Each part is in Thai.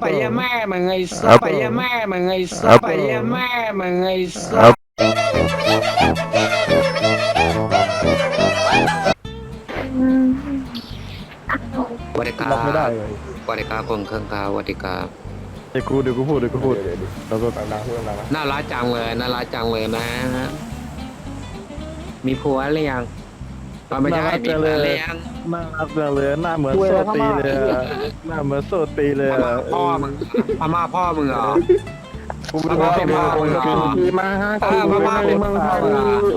ไปเยี่ยแม่มึงไอ้สัสไปเยี่ยแม่มึงไอ้สัสไปเยี่ยแม่มึงไอ้สัสวัสดีครับไม่ได้เลยสวัสดีครับผมเครื่องครับสวัสดีครับเดี๋ยวกูเดี๋ยวกูพูดเดี๋ยวกูพูดเดี๋ยวเดี๋ยวแล้วก็ดังๆพูดดังๆนะน่ารักจังเลยน่ารักจังเลยนะฮะมีผัวหรือยัง ตอนไม่ใช่มีผัวหรือยังหน้ารักจังเลยหน้าเหมือนโซตีเลยอะหน้าเหมือนโซตีเลยพอะม่าพ่อมึงพม่าพ่อมึงเหรอ กูไม่ได้พม่าพ่อมึงเหรอขี่มาฮะเออพม่าเป็นเมืองไทย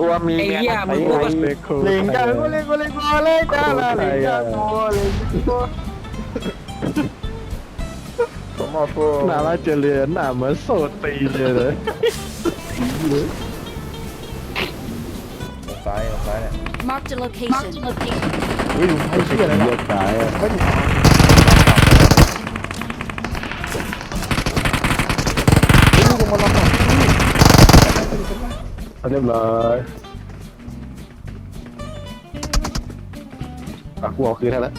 อัวมีไอ้เหี้ยมึงพูดภาษาเล็กคูลิงกันกูลิงกูลิงกูเลยจ้าละลิงกันกูลิงกูผมมาพูดหน้ารักเจริญหน้าเหมือนโซตีเลยเลยซ้ายซ้ายเนี่ย Marked a location. Marked a location. อุ้ยลุงไทยเชี่ยอะไรเยนะอะสายอะไม่ถูกลูกมาลองก่อนเอาเรียบร้อยอะกูเอาคืนให้แล้ว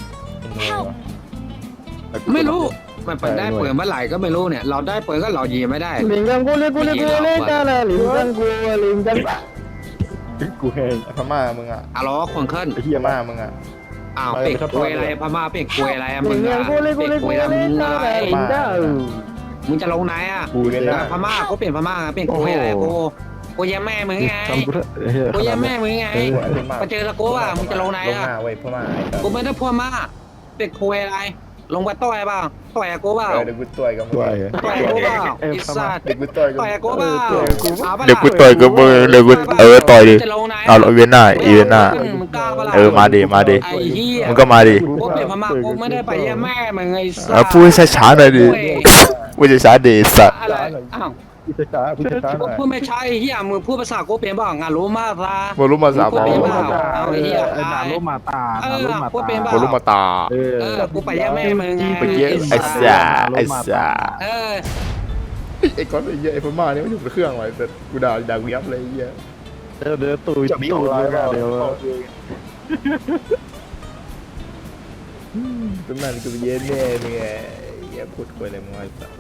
ไม่รู้ มันเปิดได้เปิดเมื่อไหร่ก็ไม่รู้เนี่ย เราได้เปิดก็เรายิงไม่ได้ ลิงกันกูลิงกูลิงกูลิงกันละลิงกันกูลิงกัน กูแห้งพม่ามึงอะอะล้อคนขึ้นไอ้พเหี้ยม่ามากมึงอะ อ้าวไปเป็ดไปทับคุยทอดอะไรพม่าเป็ดคุยอะไรอะมึลิงงกัอะนกูลิงกูเป็ลิดงกูคุยลิอะไรงมึงกันอะไรละลิงกันมึงจะลงไหนอะกูเลยนะพม่าก็เป็นพม่าอะเป็นคุยอะไรกูกูยังแม่มึงไงทำกูเถอะไอ้เหี้ยกูยังแม่มึงไงไอ้พม่ามาเจอตะโก้อะมึงจะลงไหนลงอะหน้าเว้ยพม่าไอ้สัสกูไม่ได้พูดมากเป็ดคุยอะไร ลงไปต่อยเปล่าต่อยอะกูเปล่าเออเดี๋ยวกูต่อยกับมึงด้วยต่อยอะกูเปล่าเอ้ยไอ้พม่าสัตว์เดี๋ยวกูต่อยกับต่อยมึอะงกูเปล่าเอาปะเดี๋ยวกูต่อยกับมึงเดี๋ยวกูเออต่อยดิจะลงไหนเอาอีเวนต์หน้าอีเวนต์หน้า มึงกล้าปะล่ะเออมาดิมาดิไอ้เหี้ยมึงก็มาดิกูเป็นพม่ากูไม่ได้ไปเยี่ยมแม่มึงไอ้สัเอาพูดให้ช้าๆหน่อยดิพูดช้าๆดิสัตว์อะไรอ้าว กูจะช้ากูจะช้าหน่อยพูดไม่ใช่ไอ้เหี้ยมึงพูดภาษากูเป็นบ้างงานรู้มากซะบรุมาสาพูพดอเป็นบเปล่าเอาไอ้เหี้ยไอ้หนาโลมาตาเอหนาอโลมาพูดเป็นตาเปล่ารุมาตาเออเออกูไปเยี่ยมแม่มึงไงเมื่อกี้ไอ้สาไอ้สาเออไอ้ก้อนไอ้เหี้ยไอ้พม่าเนี่ยมันอยู่บนเครื่องไว้แต่กูด่าด่ากูยับเลยไอ้เหี้ยเดี๋ยวเดี๋ยวตุยตุยเลยนะเดี๋ยวตั้งนานกูไปเย็นแม่มึงไงเหี้ยพูดคุยอะไรมึงไอ้สัส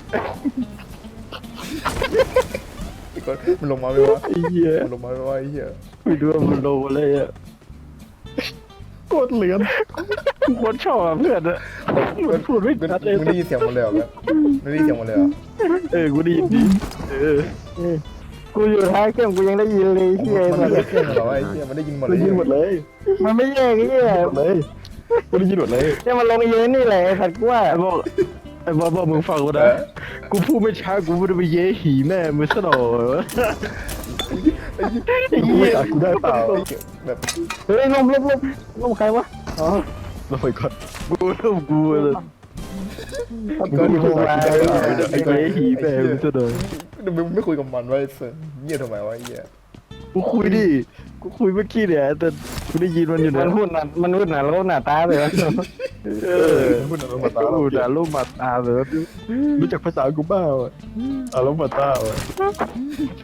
ไอ้ก้อนมันลงมาไหมวะไอ้เหี้ยมันลงมาไหมวะไอ้เหี้ยไม่รู้ว่ามันโลเลยอะโคตรเหลือนกูโคตรชอบอะเพื่อนอะมันพูดไม่มึงชัดเลยมึงได้ยินเสียงหมันเลยเหรอแบบมึงได้ยินเสียงหมันเลยเหรอเออกูได้ยินดีเออกูอยู่ท้ายเครื่องกูยังได้ยินเลยเฮียมันมัไม่นได้เครื่องเหรอวะไอ้เหี้ยมันได้ยินหมดเลได้ยยินหมดเลยมันไม่แยกไอ้เฮียหมดเลยกูได้ยินหมดเลยเนี่ยมันลงเย็นนี่แหละไอ้สัตว์กูว่าไอ้บอก ไอ้บอกบอกมึงฟังกูนะกูพูดไม่ช้ากูไม่ได้ไปเย้หีแม่มึงซะหน่อยไอ้เหี้ยกูได้เปล่าแบบเฮ้ยลมลมลมลมใครวะอ๋อลอยก่อนกูเริ่มกูเลยก้อนกูกูพูดไไอ้เย้หีแม่มึงซะหน่อยมึงไม่คุยกับมันไว้เสยเงียบทำไมวะไอ้เหี้ยกูคุยดิ กูคุยเมื่อกี้เนี่ยแต่กูได้ยินมันอยู่มันะนพูดน่ะมันพูดน่ะแล้วหน้าตาเลยวะ เออพูดอารมณ์มาตาพูดอารมณ์มาตาเลยรู้จักภาษากูเปล่าอารมณ์มาตาอะ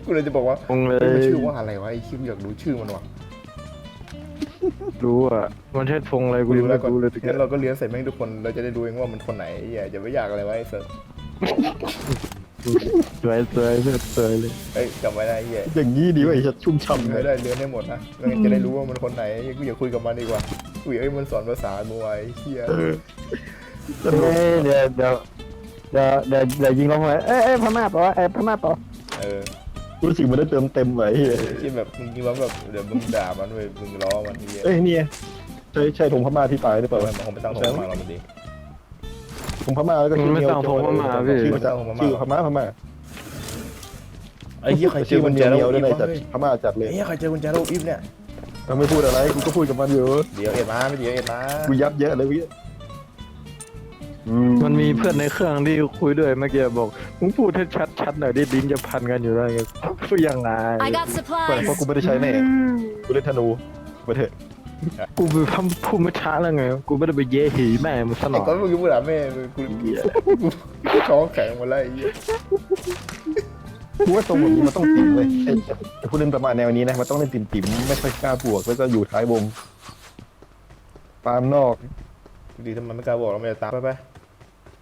กูเลยจะบอกว่าคงเลเอ้ยมันย ชื่อว่าอะไรวะไอ้คิมอยากรู้ชื่อมันวะรู้อะ มันใช่พงอะไรกูยังรู้ไม่แล้วก่อนรู้เลยตะกี้งั้นเราก็เลี้ยงใส่แม่งทุกคนเราจะได้รู้เองว่ามันคนไหนไอ้เหี้ยอย่าไปอยากอะไรวะไอ้เสย สวยสวยสวยสวยเลยเอ้ยจำไว้นะไอ้เหี้ยอย่างนี้ดีว่ะไอ้ชัดชุ่มฉ่ำเลไม่ยได้เลี้ยงให้หมดนะไม่งั้นจะได้รู้ว่ามันคนไหนกูอยากคุยกับมันดีกว่ากูอยากให้มันสอนภาษามึงไว้ไอ้เหี้ยเฮ้ยเดี๋ยวเดี๋ยวเดี๋ยวเดี๋ยวเดี๋ยวยิงลงไปเอ้ยเอ้ยพม่าต่อเอ้ยพม่าต่อเออรู้สึกมันได้เติมเต็มไว้เฮ้ยที่แบบมึงคิดว่าแบบเดี๋ยวมึงด่ามันเว้ยมึงล้อมันไอ้เหี้ยเอ้ยเนี่ยใช่ใช่ธงพม่าที่ตายหรือเปเปิล่าดมันคงไปตั้งโทรมาเรามันดี ธงพม่าแล้วก็ชื่อมันไม่เดียวต้องธงพม่าพี่ชื่อภาษาชื่อพม่าพม่าไอ้เหี้ยใครเจชื่ออกุมันญเดีแจยวโลเดียวกด้อีวยฟนะจัดเฮ้ยพม่าจัดเลยไอ้เหี้ยใครเจอกุญแจโลกอีฟเนี่ยเราไม่พูดอะไรกูก็พูดกับมันอยู่เดี๋ยวเอ็ดมาไม่เดี๋ยวเอ็ดมากูยับเยอะเลยพี่มันมีเพื่อนในเครื่องที่คุยด้วยเมื่อกี้บอกมึงพูดให้ชัดๆหน่อยดิดิ้นจะพันกันอยู่ได้ไงพูดยังไง I got เพราะ supplies. กูไม่ได้ใช้แน่กูเล่นธนูไปเถอะ กูไปทำพูดไม่ช้าแล้วไง กูไม่ได้ไปเย่หีแม่มันสนไอ้องก้อนมึงพูดหาแม่มึงกูกูท้องแข็งหมดแล้วไอ้เหี้ยกูว่าตรงแบบนี้มันต้องติ่มเลยไอ้ไอ้ผู้เล่นประมาณแนวนี้นะมันต้องเล่นติ่มติ่มๆไม่ค่อยกล้าบวกแล้วก็อยู่ท้ายวงปามนอกดีทำไมไม่กล้าบอกเราไม่จะตามไปไป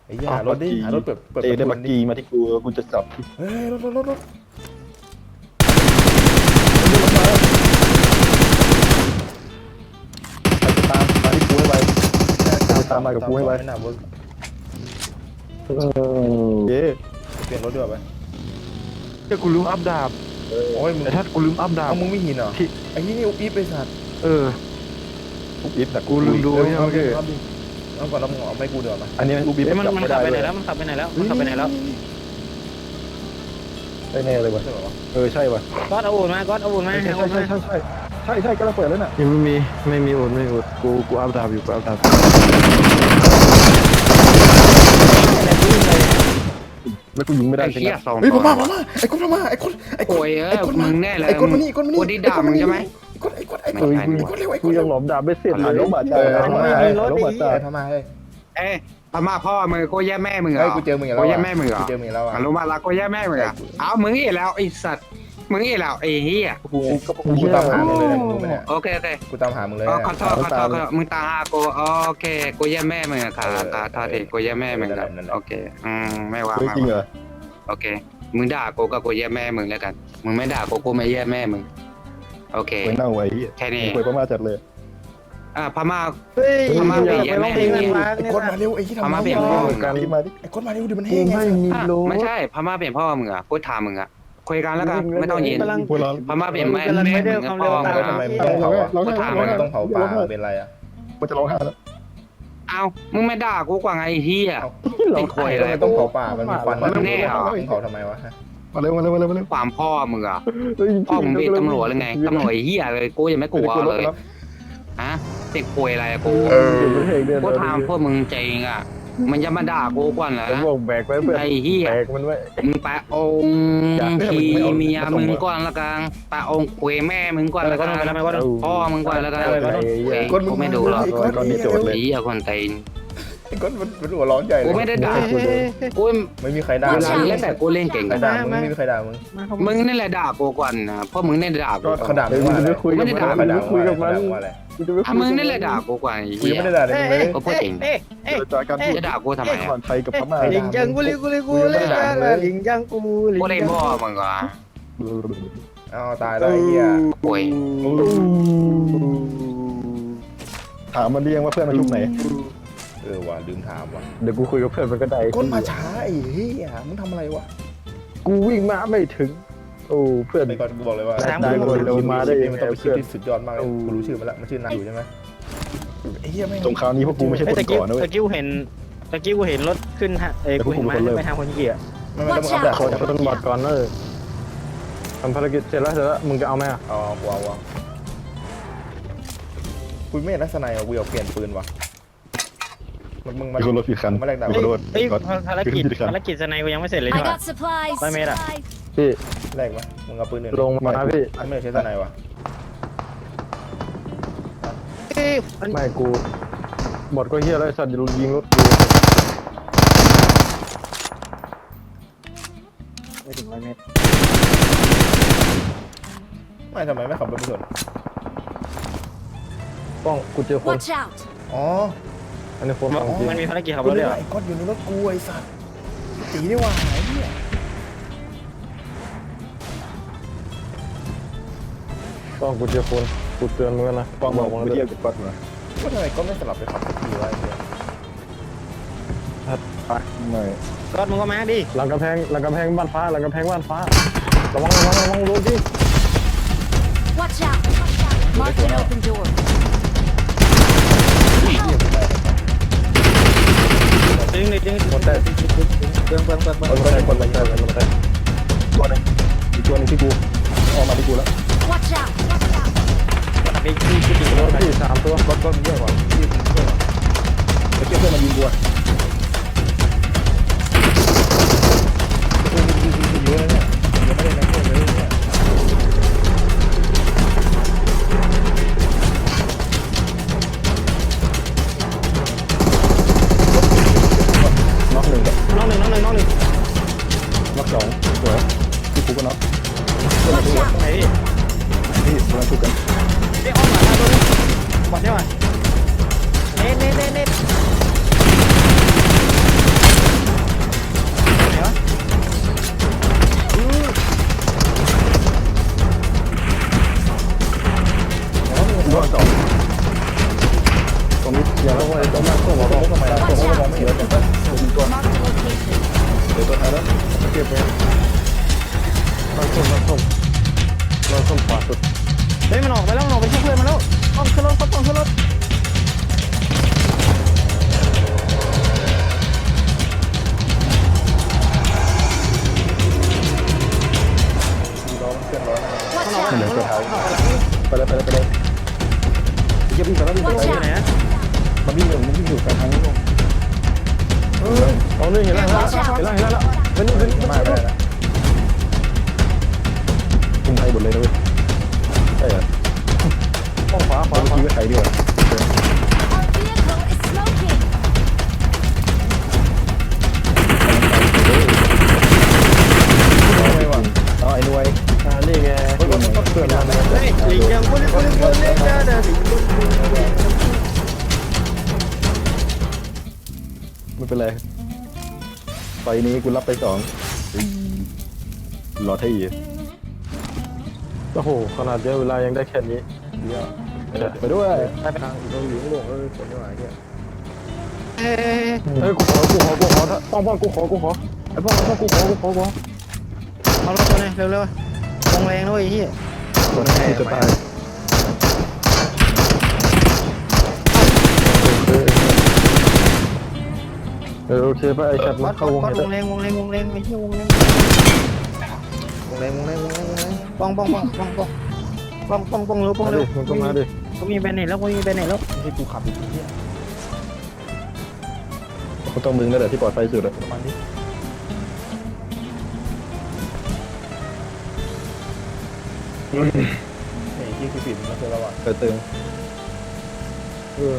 ไอ้เหี้ยหารถดิหารถเปิดเปิดเตะประได้ตูบักกีมาที่กูกูจะจับเฮ้ยรถรถรถรถามมากับกูให้ไวไม่น่าเวิร์กเออเย้เปลี่ยนรถดีกว่าไปเดี๋ยวกูลืมอัพดาบโอ้ยมึงแต่ถ้ากูลืมอัพดาบ เอามึงไม่หินเหรอที่ ไอ้นี่นี่อุ๊บอิ๊บไปสัตว์เออ อุบอิบแต่กูลืมดูเออเนี่ยเอาโอดิเคเอาดิเอาก่อนแล้วมึงเอาไม่กูเดือดมาอันนี้อุบอิบเอ้ยมันจับมันไม่ขัได้บไปไหนเลยแล้วมันขับไปไหนแล้วมันขับไปไหนแล้วได้แน่เลยวะใช่ป่าวะเออใช่วะก๊อตเอาอุ่นมาก๊อตเอาอุ่นมาใช่เอาใช่อุ่นใช่มาใช่ใช่ใช่ ใช่ก็เราเปิดแล้วน่ะยังไม่มีไม่มีอุดไม่มีอุดกูกูอัพดาบอยู่กูอัพดาบแล้วกูยิงไม่ได้ไอ้ใช่เหี้ไหยมสองเฮ้ยพตัวม่าพม่าไอ้คนพม่าไอ้คนไอ้คนโอ้ยเออไอ้คนมึงแน่เลยไอ้คนมานี่คนมานี่กูที่ด่ามึงใช่ไหมไอ้คนไอ้คนไอ้คไม่นใช่ไอ้คนเร็วไอ้คกูนยัเร็งวหลอมดาบไม่เสร็จเลยเออล้มบาดจ่าเออล้มบาดจ่าล้มบาดจ่าไอ้พม่าเฮ้ยเอ้ยพม่าพ่อมึงกูแย่แม่มึงเหรเฮ้ยอกูเจอมึงอีกกูแล้วแย่อะแม่มึงเหรอกูเจอมึงอีกแล้วอะอะรู้มาละกูแย่แม่มึงเหรอเอามึงอีกแล้วไอ้สัตว์ มึงอีกแล้วไอ้เหี้ยกูก็กูกูตามหามึงเลยนะมึงรู้ไหมเนี่ยโอเคโอเคกูตามหามึงเลยอ๋อเนี่ยขอโทษขอโทษขอโทษมึงตาหากูโอเคกูแย่แม่มึงอะค่ะเออค่ะโทษทีกูแย่แม่มึงครับนั่นแหละโอเคอืมไม่ว่าเฮ้ยไม่จริงเหรว่าอโอเค มึงด่ากูก็กูแย่แม่มึงแล้วกัน มึงไม่ด่ากูกูไม่แย่แม่มึงโอเคไว้เน่าไว้เหี้ยแค่นี้คุยประมาจัดเลยอ่าพม่าเฮ้ยพม่าอยากเปลี่ไปยนร้องเพลงแม่กันมาไอ้คนมาเร็วไอ้ที่ทำพม่าเปลี่ยนไพ่อการที่มาดิอ้คนมาเร็วเดี๋ยวมันกูแห้งไงไม่มีอะรถไม่ใช่พม่าเปลี่ยนพ่อมึงอะกูถามมึงอะ คุยกันแล้วกันไม่ต้องยินกำลังพวกเราพม่าเปลี่ยนแม่กำลังแม่ไม่ได้มึงความพ่เร็อวมึงแล้วทำไมอะไม่ต้องเผาอะเรากูให้ถามเราทำไมให้ต้องเผาป่าเป็นไรอะกูจะร้องไห้แล้วเอามึงไม่ด่ากูกว่าไงไอ้เฮียเอ้าไอ้ควยทำอะไรไมต้องเผาป่ามันมีควันมันแน่เหรอมึงเผาทำไมวะมาเร็วมาเร็วมาเร็วมาเร็วความพ่อมึงอะเฮ้ยพ่อมึงเป็นตำรวจหรือไงตำรวจไอ้เฮียเลยกูยังไม่กลัวเลยครับฮะเด็กควยอะไรอะกูเออกูถามพวกมึงจริงอะ มันจะมาด่ากูก่อนเหรอผมบอกแบกไว้เพื่อนไอ้เฮียแบกมันไว้ มึงไปองค์ทีเมียมึงก่อนละกันไปองค์คุยแม่มึงก่อนละกันไปแล้วไปแล้วไปแล้วพ่อมึงก่อนละกันอะไรวะเฮ้ยกูไม่ดูหรอกไอ้คนตอนนี้โจทย์เลยไอ้เหี้ยคนตีน ไอ้คนมันมันหัวร้อนใหญ่เลกูยไม่ได้ด่ากูไม่มีใครด่าเวมึลางเล่นแต่กูเล่นเก่งใครด่ามึงไม่มีใครด่ามึงมึงนี่แหละด่ากูก่อนนะเพราะมึงนี่ด่ากูเขาด่ามึงว่าอะไรคุยกับมันเขาด่าคุยกับมันว่าอะไรอะมึงนี่แหละด่ากูก่อนไอ้กูเหี้ยังยไม่ได้ด่าเลยมึงเลยกูพูดจริงเอ๊ะเอ๊ะเจรจาการจะด่ากูทำไมระหอะว่างไทยกับพม่าลิงจังกูลิกูลิกูลิลิงจังกูลิงกูได้จังพ่อมึงก่อนอ้าวตายแล้วไอ้เหี้ยโอ้ยถามมันเรียงว่าเพื่อนมาชุมไหน เออว่ะลืมถามว่ะเดี๋ยวกูคุยกับเพื่อนมันก็ได้ก้นมาช้าไอ้เหี้ยมึงทำอะไรวะกูวิ่งมาไม่ถึง โอ้เพื่อนไปก่อนกูบอกเลยว่าได้เลยเดี๋ยวมาได้ยังไงมันต้องเป็นคลิปเพื่อนที่สุดยอดมากเลยกูรู้ชื่อมันละมันชื่อนันอยู่ใช่ไหมไอ้เหี้ยไม่งสงครามนี้พวกกูไม่ใช่คเอ้ยนตะกี้ก่อนนะเว้ตะยกี้กูเห็นตะกี้กูเห็นรถขึ้นฮะเอ้ยแต่พกูวกเห็นกูมาเป็นคนเริ่มไปทางคนเกียร์ไม่ไม่แล้วมึงเอาแบบขอต้นบอดก่อนเลยทำภารกิจเสร็จแล้วเสร็จแล้วมึงจะเอาไหมอะเอากูเอาเอากูไม่เห็นลักษณะกูอยากเปลี่ยนปืนว่ะ มันมึงมันมีคนรถผิดคันไม่แลกดาบขอโทษเอ้ยก่อนภารกิจผิดคันภารกิจสไนกูยังไม่เสร็จเลย I นี่หว่า got supplies. Five meter. พี่แลกไหมมึงเอาปืนอื่นลงมานะพี่ไม่ใช่ทนายว่ะเอ้ยมันไม่กูบอดก็เฮียแล้วไอ้สัตว์ยิงรถกูไม่ถึงร้อยเมตรไม่ทำไมไม่ขับรถไปชนป้องกูเจอคน Watch out. อ๋อ อันนี้คนของจริงมันมีภารกิจขับกูรถเลด้วยยเหรอไอ้ก้อนอยู่ในรถกูไอ้สัตว์ตีได้ว่าไอ้เหี้ยป้องกูเจอคนกูเตือนมึงแล้วนะป้องบอกมึงไปด้วเที่ยยวกับก๊อตมาว่าทำไมก้อนไม่สลับไปขับสักทีวะไอ้เหี้ยไม่รถมึงก็มาดิหลังกำแพงหลังกำแพงบ้านฟ้าหลังกำแพงบ้านฟ้าระวังระวังระวังรถดิ Watch out. Mark an open door. ดึงเลยดึงหมดแต่เบิ้งเบิ้งเบิ้งเบิ้งคนแต่คนแต่คนแต่ตัวหนึงอีกตัวนึงที่กูออกมาที่กูแล้ว Watch out. Watch out. ไปที่ที่ดีรถที่สามตัวก๊อตก๊อตเยอะกว่าที่เยอะกว่าไอ้เจ้าเพื่อนมายิงกูอะ ตัวลงทำไมนะตัวลงไม่เห็นแล้วเนี่ยตัวตัวเดี๋ยวตัวไหนแล้วเก็บไว้ลองส้มลองส้มลองส้มขวาสุดเฮ้ยมันออกไปแล้วมันออกไปปเลยเพื่อนมาแล้วต้องขึ้นรถต้องขึ้เรถไปเลยไปเลยไปเลยจะวิ่งไปแล้ววิ่งไปแล้วไหน มันวิ่งอยู่มันวิ่งอยู่กลางทางนี้ลงเอานี่เห็นแล้วเห็นแล้วเห็นแล้วเห็นแล้วเป็นเป็นมาได้แล้วคุมไทยหมดเลยนะเว้ยใช่เหรอป้องขวาขวาเอาขวาทีไว้ไทยดีกว่า Our vehicle is smoking! ไม่ว่ะเอไอ้หน่วยอ่านี่ไงเฮ้ยเพื่อนมาเฮ้ยลิงยังคนคนคนเล่นได้เด้อ ไม่เป็นไรไฟนี้กูรับไปสองรอที่โอ้โห ขนาดเดียวเวลายังได้แค่นี้เดี๋ยวไปด้วยทางอีกเราอยู่ข้างลงเออคนไม่ไหวเนี่ยเฮ้ยกูขอกูขอกูขอป้องป้องกูขอกูขอไอ้ป้องป้องกูขอกูขอกูเอารถตัวนี้เร็วเร็ววงแรงด้วยไอ้เหี้ยกูจะตาย ออโอเคไปไอ้ชัดวัมาดเข้าวงวัดให้วได้งแรงวงแรงวงแรงไอ้เหี้ยวงแรงวงแรงวงแรงวงแรงวงแรงป้องป้องป้องป้องป้องป้องป้องป้องเร็วป้องมาเร็ดิวมันก็มาดิก็มีแบนเน็ตแล้วก็มีแบนเน็ตแล้วไม่ใช่กูขับอยู่ที่เนี่ยกูต้องมึงนั่นแหละที่ปลอดภัยสุดอะประมาณนี้เฮ้ยที่คือปิดมันคือเราอะเติมเติมเออ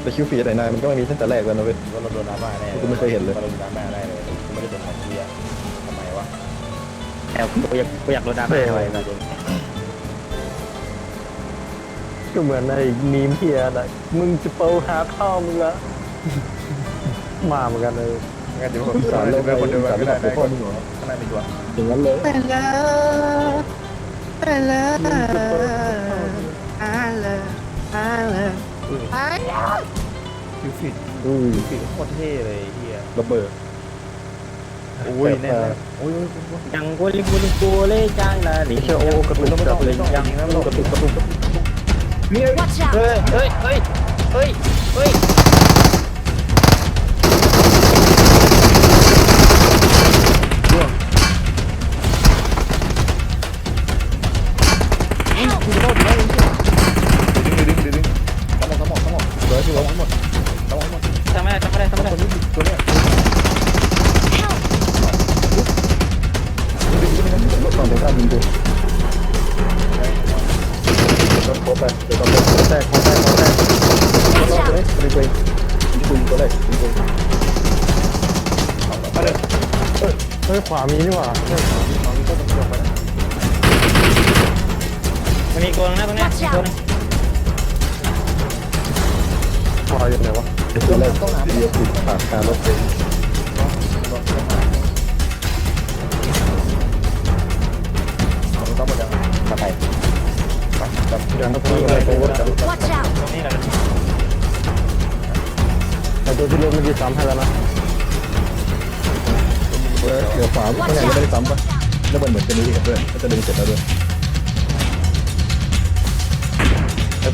แต่คิวฟีดไหนนายมันก็ไม่มีตั้งแต่แรกแล้วนะเว้ย ว่าเราโดนดราม่าแน่กูไม่เคยเห็นเลยเราโดนดราม่าแน่เลยกูไม่ได้โดนทำเพี้ยทำไมวะแต่กูอยากกูอยากรถดาม่าเลยนะก็เหมือนไอ้มีมเพียน่ะมึงจะเปิลหาข้าวมึงละมาเหมือนกันเลยงั้นเดี๋ยวผมสารโลกเดี๋ยวคนเดียวสารก็โลได้กได้พ่อมึงเหรอข้างในมีตัวอย่างนั้นเลยไปแล้วไปแล้วไปแล้วไปแล้วไปแล้ว คิวฟิตอุ้ยคิวฟิตโคตรเท่เลยเฮียระเบิดโอ้ยแน่นเลยโอ้ยยังกุลิกุลิกุเลยจังละลิไม่ใช่โอ้กระตุกกระตุกเลยยยังกระตุกกระตุกกระตุก Watch out! เฮ้ยเฮ้ยเฮ้ยเฮ้ยเฮ้ย มันมีตัวนึงนะตรงเนี้ย Watch out ตัวนึงขวาอยู่ไหนวะตัวแรกต้องหาเดียวติดปากคารถเลยต้องหมดยังมาไปจับยังต้องพูดอะไรไปวะ Watch out! ตรงนี้แหละไอ้ตัวที่เล่นเมื่อกี้ซ้ำให้แล้วนะเดี๋ยวฝาข้างในไม่ได้ซ้ำปะแล้วมันเหมือนจะมีเหตุด้วยก็จะดึงเสร็จแล้วด้วย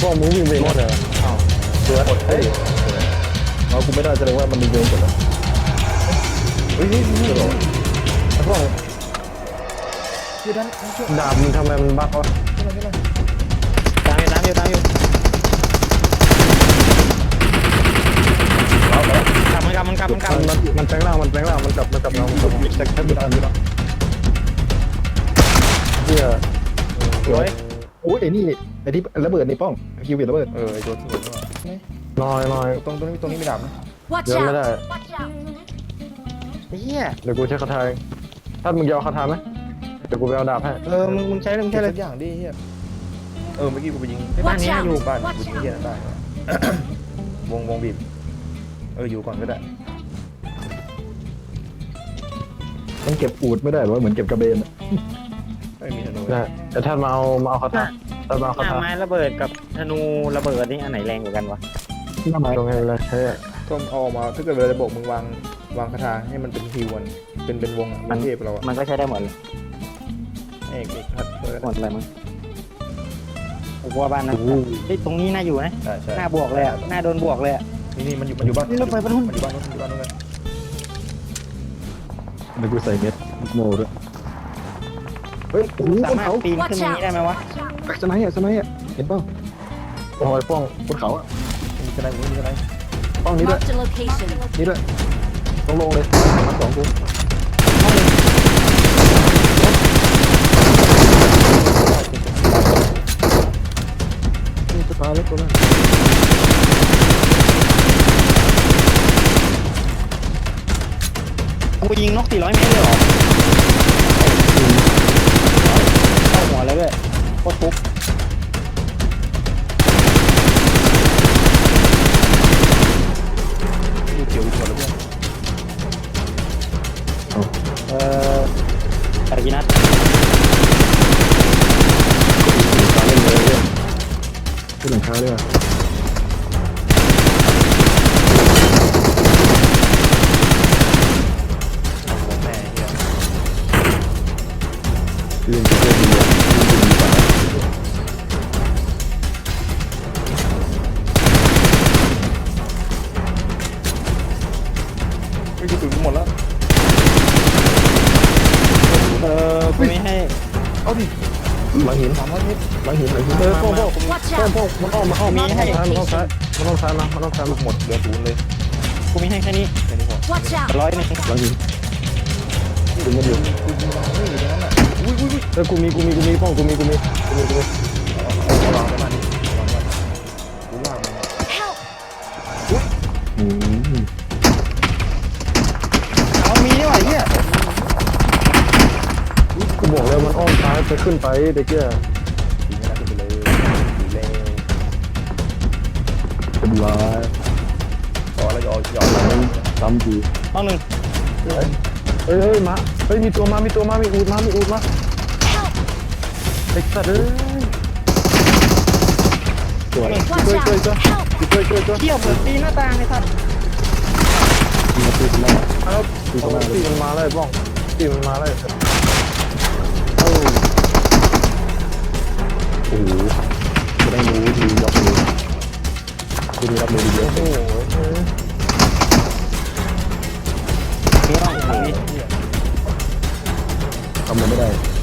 พวกมึงวิ่งไปหมดเลยอ้าวสวยเฮ้ยเอากูไม่ได้แสดงว่ามันดึงเสร็จแล้วเฮ้ยนี่นี่หรอไอ้พวกคือด้านช่วยดาบมึงทำไมมันบั๊กวะตามอยู่ตามอยู่ตามอยู่กลับมันกลับมันกลับมันกลับมันมันมันแปลงร่างมันแปลงร่างมันกลับมันกลับเรามันกลับแท็กแท็กไม่ทันไม่ทันเพื่อสวยโอ้ยไอ้นี่ อ้ที่ระเบิดในป้องคิวเบียระเบิดเออไอ้ตัวที่หลุดนี่น้อยน้อยตรงตรงนี้ตรงนี้มีดาบนะ Watch เดี๋ยวไม่ out! ได้ Watch out! เฮียเดี๋ยวกูใช้คาถาเองถ้ามึงจะเอาคาถาไหมเดี๋ยวกูไปเอาดาบให้เออมึงมึงใช้เลยมึงใช่ใช้เลเลยยอย่างดิเฮียเออเมื่อกี้กูไปยิงบ้านนี้อยู่บ้านกูยิงเฮียนั่นได้ วงวงบีบเอออยู่ก่อนก็ได้มันเก็บอูดไม่ได้หรอเหมือนเก็บกระเบนไม่มีธนูได้แต่ถ้ามาเอามาเอาคาถา ถ้ามาเอาหคาน้าถาไม้ระเบิดกับธนูระเบิดนี่อันไหนแรงกว่ากันวะตรงไหนเวลาใช้ก็เอาออกมาถ้าเกิดเวลาจะโบกมึงวางวางคาถาให้มันเป็นฮิวมันเป็นเป็นวงอะมันเทพเราอะมันก็ใช้ได้หมดเลยเอกเอกทัดช่วยกันหมดเลยมึงผมว่าบ้านนั้นเฮ้ยตรงนี้น่าอยู่นะใช่ใช่หน้าบวกเลยอะหน้าโดนบวกเลยอะนี่นี่มันอยู่มันอยู่บ้านนี่รถไฟปะทุนมันอยู่บ้านนู้นมันอยู่บ้านนู้นกันเดี๋ยวกูใส่เม็ดโมด้วย เฮ้ยกูสามารถปีนขึ้นตรงนี้ได้ไหมวะสไนด์อะสไนด์อะเห็นเปล่าโอ้ยป้องบนเขาอะมีกระไดมีกระไดป้องนี้ด้วย Marked a location. นี่ด้วยต้องลงเลยมาสองกูนี่สปาเล็กตัวนั้นกูยิงนก400เมตรเลยเหรอเข้า หัวเลยเว้ยโคตรทุก Watch out. ร้อยหนึ่งหลังหินดึงมันอยู่กูยิงมันไม่อยู่ตรงนั้นอะอุ้ยอุ้ยอุ้ยเออกูมีกูมีกูมีป้องกูมีกูมีกูมีกูมีเอาเอาเอาวางไว้มาดิวางไว้กูลากมันมา Help. อืมเอามีนี่หว่าเฮียกูบอกแล้วมันอ้อมซ้ายไปขึ้นไปเด็กเกี้ยยิงไม่ได้ขึ้นไปเลยดีเลยเป็นร้ายต่อแล้วยอยอซ้ำดี ห้องหนึ่งเฮ้ยเฮ้ยมาเฮ้ยมีตัวมา มีตัวมา มีอูดมา มีอูดมา Help. เด็กสัตว์เอ้ยสวย Watch ช่วยช่วย out. ช่วย Help. ช่วยช่วยช่วยเที่ยวเปิดตีหน้าต่างเลยครับตีมาตีกันมาแล้วตีกันมาตีมันมาเลยบ้องตีมันมาเลยโอ้โหจะได้รู้ดีรับมือกูดีรับมือดีเยอะโอ้โห ทำองทางนี้ทำมันไม่ได้